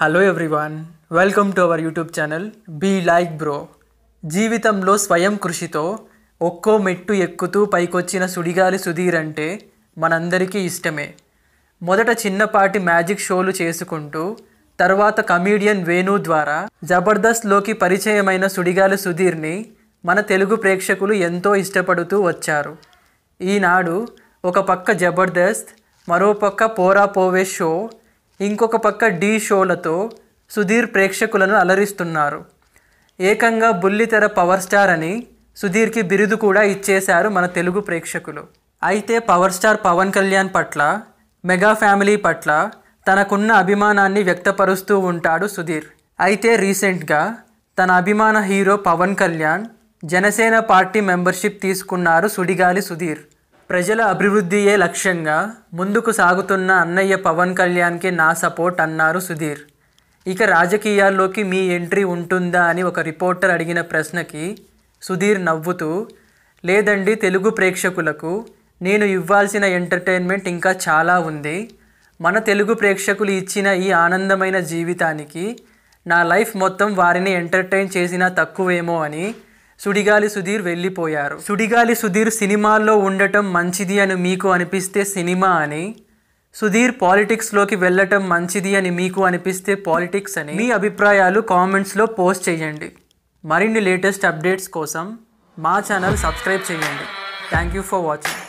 Hello everyone welcome to our YouTube channel be like bro జీవితంలో స్వయం కృషితో ఒక్కో మెట్టు ఎక్కుతూ పైకొచ్చిన సుడిగాలి సుధీర్ అంటే మనందరికీ ఇష్టమే. మొదట చిన్నపాటి మ్యాజిక్ షోలు చేసుకుంటూ తర్వాత కమీడియన్ వేణు ద్వారా జబర్దస్త్లోకి పరిచయమైన సుడిగాలి సుధీర్ని మన తెలుగు ప్రేక్షకులు ఎంతో ఇష్టపడుతూ వచ్చారు. ఈనాడు ఒక పక్క జబర్దస్త్ మరో పక్క పోరా పోవే షో ఇంకొక పక్క ఢీ షోలతో సుధీర్ ప్రేక్షకులను అలరిస్తున్నారు. ఏకంగా బుల్లితెర పవర్ స్టార్ అని సుధీర్కి బిరుదు కూడా ఇచ్చేశారు మన తెలుగు ప్రేక్షకులు. అయితే పవర్ స్టార్ పవన్ కళ్యాణ్ పట్ల మెగా ఫ్యామిలీ పట్ల తనకున్న అభిమానాన్ని వ్యక్తపరుస్తూ ఉంటాడు సుధీర్. అయితే రీసెంట్గా తన అభిమాన hero Pawan Kalyan Janasena party membership తీసుకున్నారు సుడిగాలి సుధీర్. ప్రజల అభివృద్ధియే లక్ష్యంగా ముందుకు సాగుతున్న అన్నయ్య పవన్ కళ్యాణ్కి నా సపోర్ట్ అన్నారు సుధీర్. ఇక రాజకీయాల్లోకి మీ ఎంట్రీ ఉంటుందా అని ఒక రిపోర్టర్ అడిగిన ప్రశ్నకి సుధీర్ నవ్వుతూ లేదండి తెలుగు ప్రేక్షకులకు నేను ఇవ్వాల్సిన ఎంటర్టైన్మెంట్ ఇంకా చాలా ఉంది. మన తెలుగు ప్రేక్షకులు ఇచ్చిన ఈ ఆనందమైన జీవితానికి నా లైఫ్ మొత్తం వారిని ఎంటర్టైన్ చేసినా తక్కువేమో అని సుడిగాలి సుధీర్ వెళ్ళిపోయారు. సుడిగాలి సుధీర్ సినిమాల్లో ఉండటం మంచిది అని మీకు అనిపిస్తే సినిమా అని సుధీర్ పాలిటిక్స్లోకి వెళ్ళటం మంచిది అని మీకు అనిపిస్తే పాలిటిక్స్ అని మీ అభిప్రాయాలు కామెంట్స్లో పోస్ట్ చేయండి. మరిన్ని లేటెస్ట్ అప్డేట్స్ కోసం మా ఛానల్ సబ్స్క్రైబ్ చేయండి. Thank you for watching.